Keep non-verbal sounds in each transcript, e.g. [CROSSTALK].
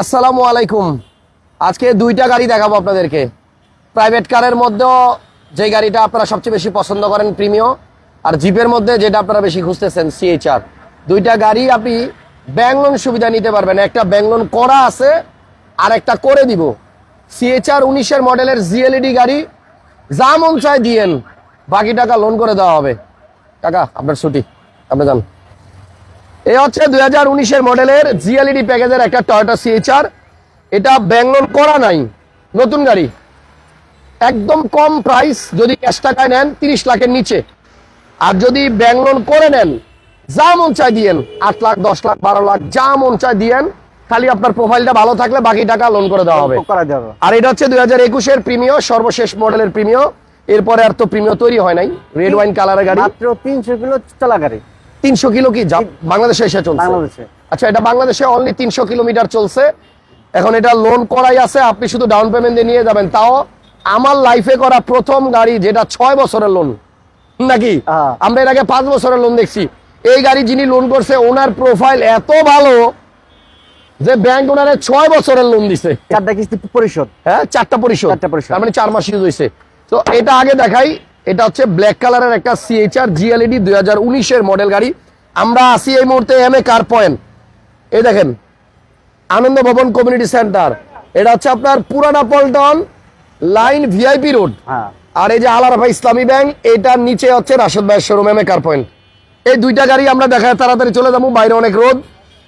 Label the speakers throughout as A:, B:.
A: আসসালামু আলাইকুম। আজকে দুইটা গাড়ি দেখাবো আপনাদেরকে। প্রাইভেট কারের মধ্যেও যে গাড়িটা আপনারা সবচেয়ে বেশি পছন্দ করেন প্রিমিয় আর জিপের মধ্যে যেটা আপনারা বেশি খুঁজতেছেন সিএইচআর দুইটা গাড়ি আপনি ব্যাংক লোন সুবিধা নিতে পারবেন। একটা ব্যাংক লোন করা আছে, আর একটা করে দিব। সিএইচআর উনিশের মডেলের জিএলইডি গাড়ি, যা মন চায় দিয়েন। বাকি টাকা লোন করে দেওয়া হবে। কাকা, আপনার ছুটি। আপনি যান। এই হচ্ছে দুই হাজার উনিশের মডেলের জিএলইডি প্যাকেজের একটা টয়োটা সিএইচআর এটা ব্যাংলোন করা নাই নতুন গাড়ি। একদম কম প্রাইস যদি ক্যাশ টাকায় নেন তিরিশ লাখের নিচে। আর যদি ব্যাংলোন করে নেন যা মন চাই দিয়েন আট লাখ দশ লাখ বারো লাখ যা মন চাই দিয়েন খালি আপনার প্রোফাইলটা ভালো থাকলে বাকি টাকা লোন করে দেওয়া হবে। আর এটা হচ্ছে দুই হাজার একুশের প্রিমিয় সর্বশেষ মডেলের প্রিমিয় এরপরে আর তো প্রিমিয় তৈরি হয় নাই রেড ওয়াইন কালারের গাড়ি।
B: মাত্র তিনশো কিলো চলা গাড়ি।
A: তিনশো কিলো কি বাংলাদেশে এসে চলছে? আচ্ছা এটা বাংলাদেশে অনলি তিনশো কিলোমিটার চলছে। এখন এটা লোন করাই আছে আপনি শুধু ডাউন পেমেন্ট দিয়ে নিয়ে যাবেন। তাও আমার লাইফে করা প্রথম গাড়ি যেটা ছয় বছরের লোন নাকি?
B: হ্যাঁ।
A: আমরা এর আগে পাঁচ বছরের লোন দেখছি। এই গাড়ি যিনি লোন করছে ওনার প্রোফাইল এত ভালো যে ব্যাংক ওনারে ছয় বছরের লোন দিছে।
B: চারটা কিস্তি পরিশোধ।
A: হ্যাঁ চারটা পরিশোধ।
B: চারটা পরিশোধ।
A: তার মানে চার মাস ইউজ হয়েছে তো এটা আগে দেখাই এটা হচ্ছে ব্ল্যাক কালারের একটা সিএইচআর জিএলইডি দুই হাজার উনিশের মডেল গাড়ি। আমরা আসি এই মুহূর্তে এম এ কার পয়েন্ট এই দেখেন আনন্দ ভবন কমিউনিটি সেন্টার এটা হচ্ছে আপনার Purana Paltan line VIP road
B: হ্যাঁ।
A: আর এই যে আলারাফা ইসলামী ব্যাংক এটার নিচে হচ্ছে রাশেদ ভাইয়ের showroom M A car point এই দুইটা গাড়ি আমরা দেখায় তাড়াতাড়ি চলে যাব বাইরে অনেক রোদ।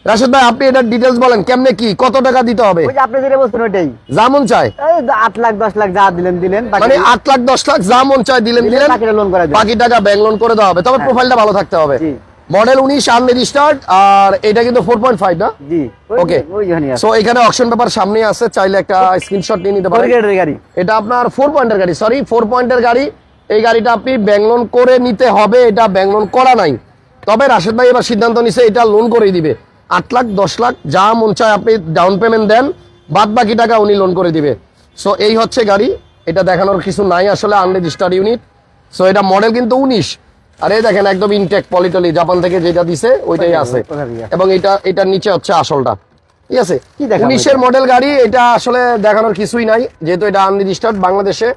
A: রাশেদ ভাই আপনি এটার ডিটেলস বলেন কেমনে কি কত টাকা দিতে হবে?
B: ওই যে আপনি যেটা বলছেন ওইটাই।
A: যেমন
B: এই আট লাখ দশ লাখ যা দিলেন দিলেন
A: মানে আট লাখ দশ লাখ যা মন চায় দিলেন
B: দিলেন, বাকিটা লোন করে দেবেন।
A: বাকি টাকা ব্যাংক লোন করে দেওয়া হবে। তবে প্রোফাইলটা ভালো থাকতে হবে।
B: জি।
A: মডেল উনিশ আনরেজিস্টার্ড আর এটা কিন্তু ফোর পয়েন্ট ফাইভ না?
B: জি।
A: ওকে
B: ওই আছে।
A: সো এখানে অপশন পেপার সামনে আছে চাইলে একটা স্ক্রিনশট নিয়ে নিতে পারেন।
B: গাড়ি।
A: এটা আপনার ফোর পয়েন্টের গাড়ি সরি ফোর পয়েন্টের গাড়ি। এই গাড়িটা আপনি ব্যাংক লোন করে নিতে হবে এটা ব্যাংক লোন করা নাই। তবে রাশেদ ভাই এবার সিদ্ধান্ত নিছে এটা লোন করেই দিবে। আট লাখ দশ লাখ যা মন চায় আপনি ডাউন পেমেন্ট দেন বাদ বাকি টাকা উনি লোন করে দিবে। সো এই হচ্ছে গাড়ি এটা দেখানোর কিছু নাই আসলে আনরেজিস্টার্ড ইউনিট সো এটা মডেল কিন্তু উনিশ। আর এই দেখেন একদম ইনটেক পলিটলি জাপান থেকে যেটা দিছে ওইটাই আছে। এবং এটা এটার নিচে হচ্ছে আসলটা। ঠিক আছে? উনিশের মডেল গাড়ি এটা আসলে দেখানোর কিছুই নাই যেহেতু এটা আনরেজিস্টার্ড বাংলাদেশে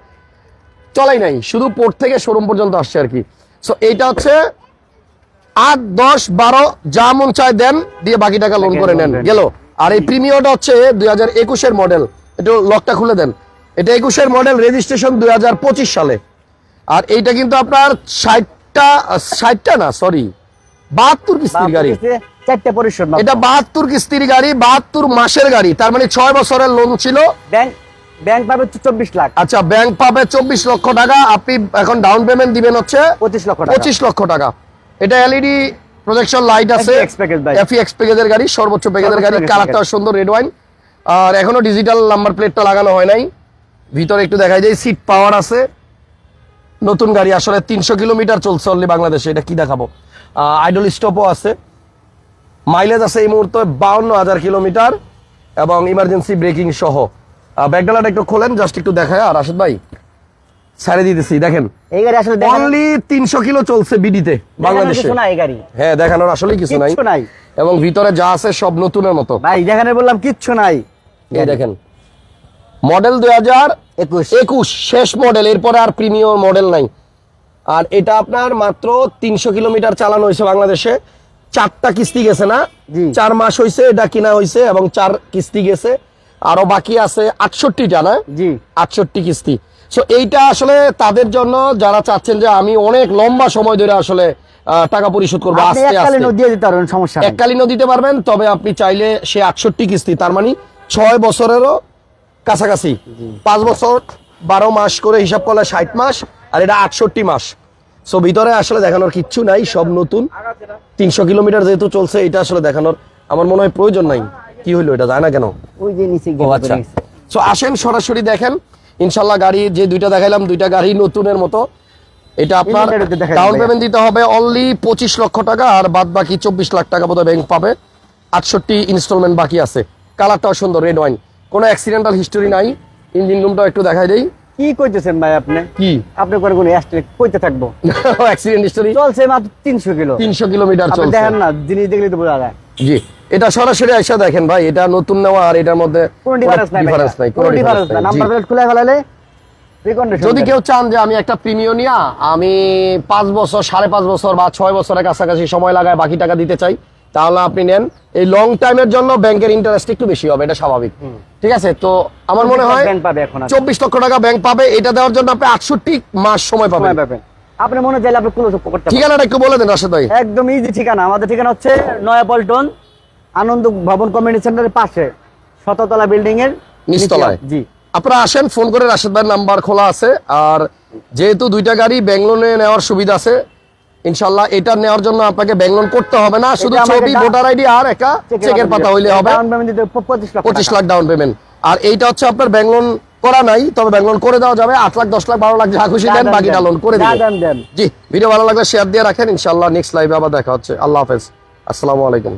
A: চলাই নাই। শুধু পোর্ট থেকে শোরুম পর্যন্ত আসছে আর কি। সো এইটা হচ্ছে আট দশ বারো যা মন চায় দেন দিয়ে বাকি টাকা লোন করে নেন। গেল। আর এই প্রিমিয়মটা হচ্ছে দুই হাজার একুশের মডেল একটু লকটা খুলে দেন। এটা একুশের মডেল রেজিস্ট্রেশন দুই হাজার পঁচিশ সালে। আর এইটা কিন্তু আপনার ষাটটা ষাটটা না সরি বাহাত্তর কিস্তির গাড়ি।
B: চারটা পরিশোধ
A: এটা বাহাত্তর কিস্তির গাড়ি বাহাত্তর মাসের গাড়ি। তার মানে ছয় বছরের লোন ছিল।
B: ব্যাংক ব্যাংক পাবে চব্বিশ লাখ।
A: আচ্ছা ব্যাংক পাবে চব্বিশ লক্ষ টাকা। আপনি এখন ডাউন পেমেন্ট দিবেন হচ্ছে
B: পঁচিশ লক্ষ টাকা।
A: পঁচিশ লক্ষ টাকা। এটা এলইডি প্রজেকশন লাইট আছে।
B: ভাই।
A: এফএক্স প্যাকেজের গাড়ি সর্বোচ্চ প্যাকেজের গাড়ি কালারটা সুন্দর রেড ওয়াইন আর এখনও ডিজিটাল নাম্বার প্লেটটা লাগানো হয় নাই। ভিতরে একটু দেখা যায় সিট পাওয়ার আছে। নতুন গাড়ি আসলে তিনশো কিলোমিটার চলছে অনলি বাংলাদেশে এটা কি দেখাবো? আইডল স্টপও আছে। মাইলেজ আছে এই মুহূর্তে বাউন্ন হাজার কিলোমিটার এবং ইমার্জেন্সি ব্রেকিং সহ। ব্যাকডালাটা একটু খোলেন জাস্ট একটু দেখায়। আর রাশেদ ভাই ছেড়ে দিতেছি দেখেন।
B: এই গাড়ি আসলে
A: অনলি তিনশো কিলো চলছে বিডিতে বাংলাদেশে।
B: এই গাড়ি।
A: হ্যাঁ দেখানোর আসলে কিছু নাই।
B: নাই।
A: এবং ভিতরে যা আছে সব নতুনের মতো।
B: ভাই দেখানে বললাম কিচ্ছু নাই।
A: এই দেখেন। মডেল দুই হাজার
B: একুশ।
A: একুশ শেষ মডেল এরপরে আর প্রিমিয়ার মডেল নাই। আর এটা আপনার মাত্র তিনশো কিলোমিটার চালানো হয়েছে বাংলাদেশে। চারটা কিস্তি গেছে না? চার মাস হয়েছে এটা কিনা হয়েছে এবং চার কিস্তি গেছে। আরও বাকি আছে আটষট্টিটা না?
B: জি।
A: আটষট্টি কিস্তি। সো এইটা আসলে তাদের জন্য যারা চাচ্ছেন যে আমি অনেক লম্বা সময় ধরে আসলে টাকা পরিশোধ করব আস্তে
B: এককালীন
A: আস্তে।
B: দিয়ে দিতে পারবেন সমস্যা
A: এককালীনও দিতে পারবেন তবে আপনি চাইলে সে আটষট্টি কিস্তি তার মানে ছয় বছরেরও কাছাকাছি। পাঁচ বছর বারো মাস করে হিসাব করলে ষাট মাস আর এটা আটষট্টি মাস। সো ভিতরে আসলে দেখানোর কিচ্ছু নাই সব নতুন। তিনশো কিলোমিটার যেহেতু চলছে এটা আসলে দেখানোর আমার মনে হয় প্রয়োজন নাই। কি হইল এটা যায় না কেন?
B: ওই যে নিচে
A: আচ্ছা। সো আসেন সরাসরি দেখেন। ইনশাল্লাহ গাড়ি যে দুইটা দেখাইলাম দুইটা গাড়ি নতুনের মতো। এটা আপনার ডাউন পেমেন্ট দিতে হবে অনলি পঁচিশ লক্ষ টাকা আর বাদ বাকি চব্বিশ লাখ টাকা বোধহয় ব্যাংক পাবে। আটষট্টি ইনস্টলমেন্ট বাকি আছে। কালারটাও সুন্দর রেড ওয়াইন কোনো অ্যাক্সিডেন্টাল হিস্টোরি নাই। ইঞ্জিন রুমটাও একটু দেখাই দেই।
B: কি কইতেছেন ভাই আপনি?
A: কি?
B: আপনি করে কোনো অ্যাক্সিডেন্ট কইতে থাকব? [LAUGHS]
A: অ্যাক্সিডেন্ট হিস্টোরি
B: চলছে মাত্র তিনশো কিলো।
A: তিনশো কিলোমিটার চলছে।
B: দেখেন না জিনিস দেখলে তো বোঝা যায়।
A: জি। এটা সরাসরি এসে দেখেন ভাই এটা নতুন নেওয়া আর এটার মধ্যে
B: কোনো ডিফারেন্স নাই
A: ডিফারেন্স নাই
B: কোনো ডিফারেন্স নাই। নাম্বার প্লেট খুলে ফেলালে
A: যদি কেউ চান যে আমি একটা প্রিমিয় নিয়া আমি পাঁচ বছর সাড়ে পাঁচ বছর বা ছয় বছরের কাছাকাছি সময় লাগায় বাকি টাকা দিতে চাই তাহলে আপনি নেন। এই লং টাইমের জন্য ব্যাংকের ইন্টারেস্ট একটু বেশি হবে এটা স্বাভাবিক। ঠিক আছে? তো আমার মনে হয়। চব্বিশ লক্ষ টাকা ব্যাংক পাবে এটা দেওয়ার জন্য আপনি আটষট্টি মাস সময় পাবেন।
B: আপনি মনে চাইলে আপনি
A: ঠিকানাটা একটু বলে দেন রাশেদ ভাই।
B: একদম ইজি ঠিকানা। আমাদের ঠিকানা হচ্ছে নয়া পল্টন আনন্দ ভবন কমিউনিটি সেন্টারের পাশে শততলা বিল্ডিং এর
A: নিচতলায়।
B: জি।
A: আপনারা আসেন ফোন করে রাশেদ ভাইয়ের নাম্বার খোলা আছে। আর যেহেতু দুইটা গাড়ি ব্যাঙ্গলোনে নেওয়ার সুবিধা আছে ইনশাল্লাহ এটা নেওয়ার জন্য আপনাকে ব্যাঙ্গলোন করতে হবে না। শুধু ছবি ভোটার আইডি আর একটা চেকের পাতা হইলে হবে।
B: ডাউন পেমেন্ট দিতে পঁচিশ
A: লাখ ডাউন পেমেন্ট আর এইটা হচ্ছে আপনার ব্যাঙ্গলোন করা নাই তবে ব্যাঙ্গলোন করে দেওয়া যাবে। আট লাখ দশ লাখ বারো লাখ যা খুশি দেন বাকিটা লোন করে দিবেন
B: দেন দেন
A: জি ভিডিও ভালো লাগলে শেয়ার দিয়ে রাখেন। ইনশাল্লাহ নেক্সট লাইভে আবার দেখা হচ্ছে। আল্লাহ হাফেজ। আসসালামু আলাইকুম।